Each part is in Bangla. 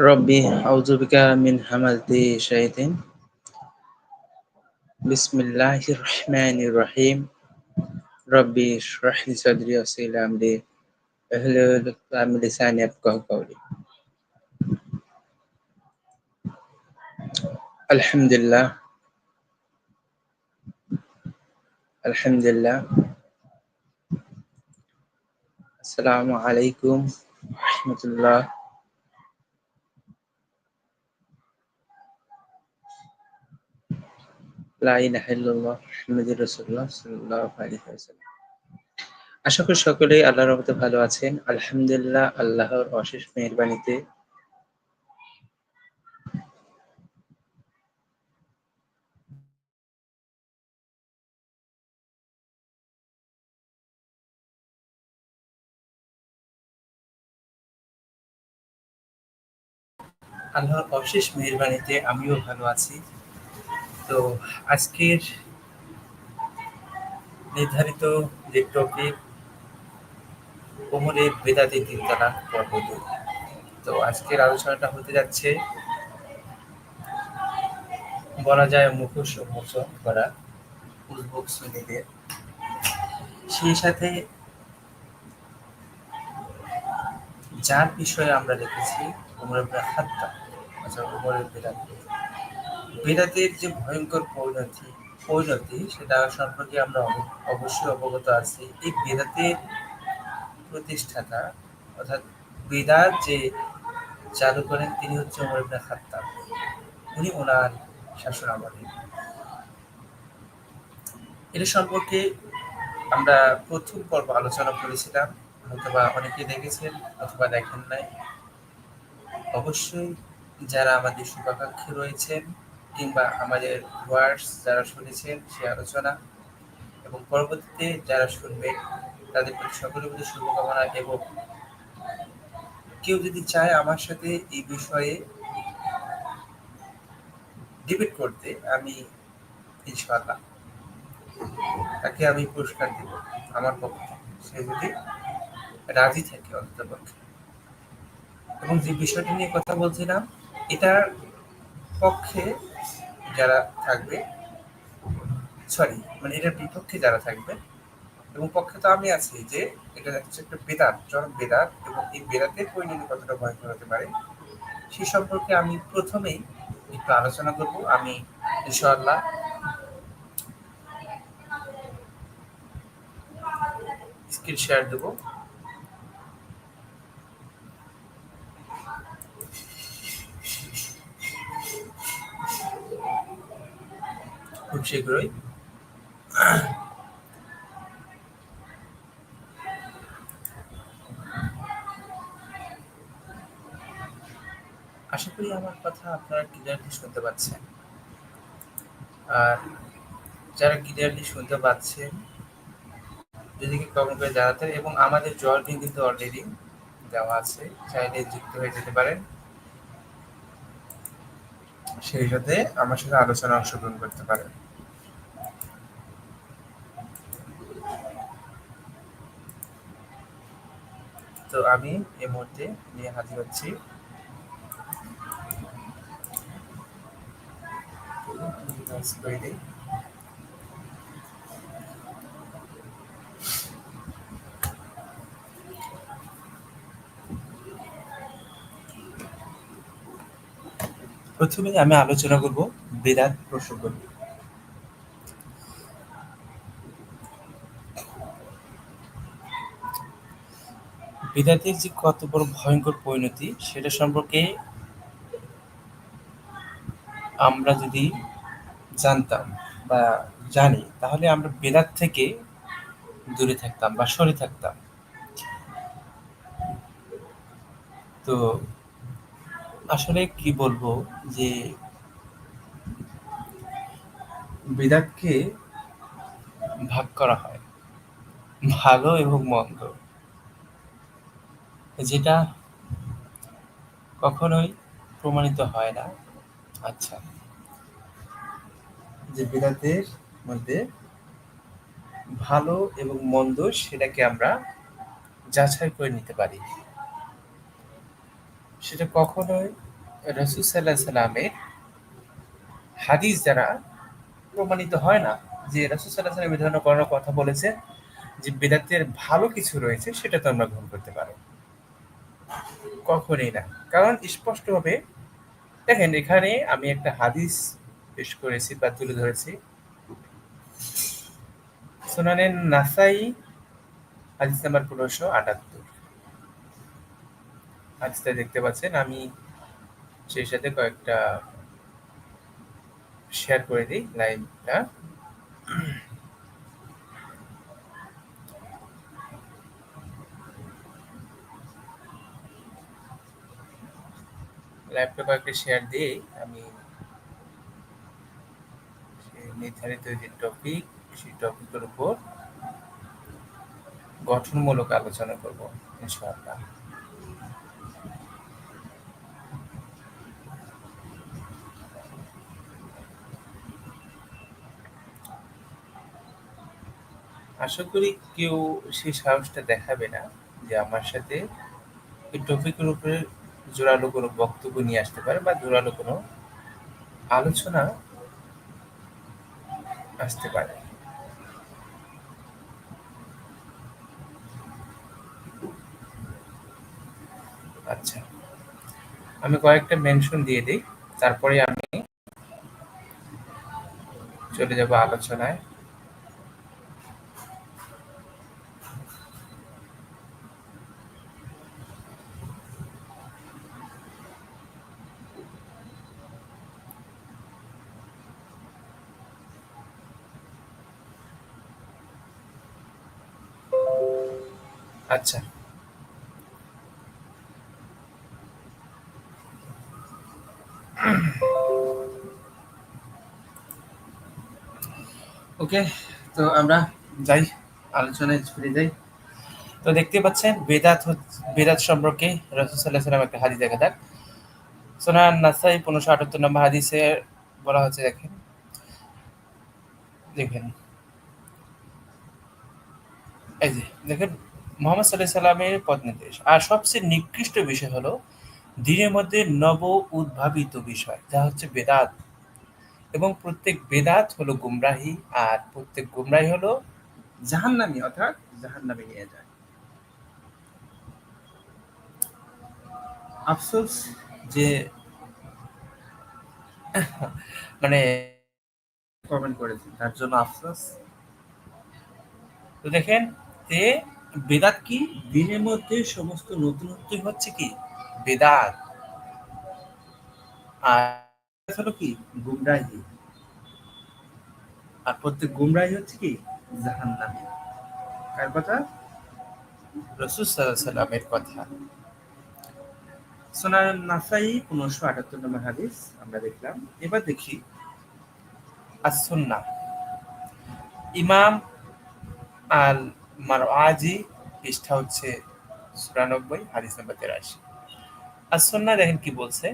ربي أعوذ بك من همزة الشياطين بسم الله الرحمن الرحيم. ربي اشرح لي صدري ويسر لي أمري. واحلل عقدة من لساني يفقهوا قولي. الحمد لله الحمد لله السلام عليكم ورحمة الله আশা করি সকলেই আল্লাহর রহমতে ভালো আছেন। আলহামদুলিল্লাহ, আল্লাহর অশেষ মেহেরবানিতে আল্লাহর অশেষ মেহেরবানিতে আমিও ভালো আছি। তো আজকের নির্ধারিত যে টপিক কোমরের বেদাতি তিন তালাক পর্ব তো আজকের আলোচনাটা হতে যাচ্ছে, বলা যায় মুখোশ উন্মোচন করা উদ্ভোগ শ্রেণীদের। সেই সাথে যার বিষয়ে আমরা লিখেছি উমর হাত্তা আচ্ছা উমরের বেদাত বেদাতের যে ভয়ঙ্কর পরিণতি পরিণতি, সেটা সম্পর্কে আমরা অবশ্যই অবগত আছি। এই বেদাতের প্রতিষ্ঠাতা, অর্থাৎ বেদাত যে চালু করেন, তিনি হচ্ছে উমর ইবনে খাত্তাব। উনি ওনার শাসন আমলে। এটা সম্পর্কে আমরা প্রথম পর্ব আলোচনা করেছিলাম। অথবা অনেকে দেখেছেন, অথবা দেখেন নাই। অবশ্যই যারা আমাদের শুভাকাঙ্ক্ষী রয়েছেন কিংবা আমাদের ওয়ার্ডস যারা শুনেছেন সে আলোচনা এবং পরবর্তীতে যারা শুনবেন তাদের প্রতি সকলের প্রতি শুভকামনা এবং কেউ যদি চায় আমার সাথে এই বিষয়ে ডিবেট করতে, আমি ইনশাআল্লাহ তাকে আমি পুরস্কার দিব আমার পক্ষে সে যদি রাজি থাকে অন্ততপক্ষে। এবং যে বিষয়টি নিয়ে কথা বলছিলাম, এটার পক্ষে যারা থাকবে সরি মানে এটার বিপক্ষে যারা থাকবে, এবং পক্ষে তো আমি আছি যে এটা হচ্ছে একটা বেদাত চরম বেদাত, এবং এই বেদাতের পরিণতি কতটা ভয়ঙ্কর হতে পারে, সে সম্পর্কে আমি প্রথমেই একটু আলোচনা করব। আমি ইনশাআল্লাহ স্ক্রিন শেয়ার দেবো। খুব শীঘ্রই। আশা করি আমার কথা আপনারা ক্লিয়ারলি শুনতে পাচ্ছেন। আর যারা ক্লিয়ারলি শুনতে পাচ্ছেন, যদি কমেন্ট করে জানাতেন এবং আমাদের জলটি কিন্তু অলরেডি দেওয়া আছে, চাইলে যুক্ত হয়ে যেতে পারেন। সেই সাথে আমার সাথে আলোচনা অংশগ্রহণ করতে পারেন। তো আমি এই মুহূর্তে নিয়ে হাজির হচ্ছি। প্রথমে আমি আলোচনা করব বেদাত প্রসঙ্গ নিয়ে। বিদাতের যে কত বড় ভয়ঙ্কর পরিণতি, সেটা সম্পর্কে আমরা যদি জানতাম বা জানি, তাহলে আমরা বেদাত থেকে দূরে থাকতাম বা সরে থাকতাম। তো আসলে কি বলব যে বেদাতকে ভাগ করা হয়, ভালো এবং মন্দ। যেটা কখনোই প্রমাণিত হয় না। আচ্ছা। যে বেদাতের মধ্যে ভালো এবং মন্দ সেটাকে আমরা যাচাই করে নিতে পারি। সেটা কখনোই রসুল সাল্লাহ সাল্লামের হাদিস দ্বারা প্রমাণিত হয় না যে রসুল সাল্লাহ সাল্লাম এই ধরনের কথা বলেছেন যে বেদাতের ভালো কিছু রয়েছে সেটা তো আমরা গ্রহণ করতে পারো কখনই না। কারণ স্পষ্টভাবে দেখেন, এখানে আমি একটা হাদিস পেশ করেছি বা তুলে ধরেছি। সুনানের নাসাই, হাদিস নাম্বার পনেরোশো আটাত্তর। হাদিসটা দেখতে পাচ্ছেন, আমি সেই সাথে কয়েকটা শেয়ার করে দিই লাইভটা লাইভটা কয়েকটা শেয়ার দিয়ে আমি নির্ধারিত যে টপিক সেই টপিকের উপর গঠনমূলক আলোচনা করব, ইনশাআল্লাহ। আশা করি কেউ সেই সাহসটা দেখাবে না যে আমার সাথে এই টপিকের উপরে জোরালো কোনো বক্তব্য নিয়ে আসতে পারে বা জোরালো কোনো আলোচনা আসতে পারে। আচ্ছা আমি কয়েকটা মেনশন দিয়ে দিই, তারপরে আমি চলে যাব আলোচনায়। আচ্ছা। ওকে, তো আমরা যাই, আলোচনায় ফিরে যাই। তো দেখতে পাচ্ছেন, বেদাত বেদাত সম্পর্কে রসুল্লাহ সাল্লাম একটা হাদিস দেখা যাক। সোনান নাসাই, পনেরোশো আটাত্তর নম্বর হাদিসে বলা হচ্ছে দেখেন। দেখেন। এই যে, দেখেন মোহাম্মদ সাল্লাহ সাল্লামের পথ নির্দেশ আর সবচেয়ে নিকৃষ্ট বিষয় হলো দিনের মধ্যে নব উদ্ভাবিত বিষয়, যা হচ্ছে বেদাত। এবং প্রত্যেক বেদাত হলো গুমরাহি, আর প্রত্যেক গুমরাহি হলো জাহান্নামি, অর্থাৎ জাহান্নামে নিয়ে যায়। আফসোস যে মানে কমেন্ট করেছে তার জন্য আফসোস। তো দেখেন, তে বেদাত কি? দিনের মধ্যে সমস্ত নতুনত্বই হচ্ছে কি? বেদাত। আর কি? গুমরাহি। আর প্রত্যেক গুমরাহি হচ্ছে কি? জাহান্নামী। কার কথা? রসুল সাল্লামের কথা। সোনার নাসাই পনেরোশো আটাত্তর নম্বর হাদিস আমরা দেখলাম। এবার দেখি। আসন্না ইমাম আল মারওয়াজি, পৃষ্ঠা হচ্ছে চুরানব্বই, হাদিস নম্বর তেরাশি। আসন্না দেখেন কি বলছে?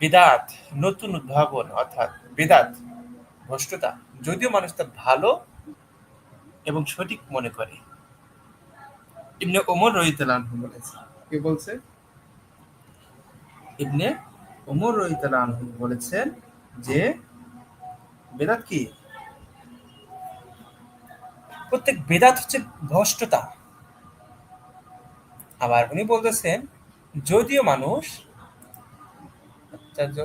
বিদাত, নতুন উদ্ভাবন, অর্থাৎ বিদাত, ভ্রষ্টতা, যদিও মানুষ তা ভালো এবং সঠিক মনে করে। ইবনে ওমর রহিতালান বলেছে। কে বলছে? ইবনে ওমর রহিতালান বলেছেন যে, বেদাত কি? প্রত্যেক বেদাত হচ্ছে ভ্রষ্টতা। আবার উনি বলতেছেন যদিও মানুষ আচ্ছা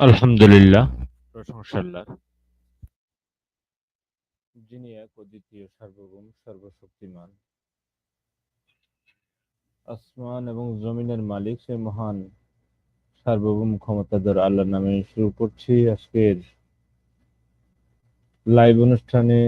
আলহামদুলিল্লাহ। প্রশংসা যিনি এক অদ্বিতীয় সার্বভৌম, সর্বশক্তিমান। আসমান এবং জমিনের মালিক সে মহান সার্বভৌম ক্ষমতাধর আল্লাহর নামে শুরু করছি আজকের লাইভ অনুষ্ঠানে।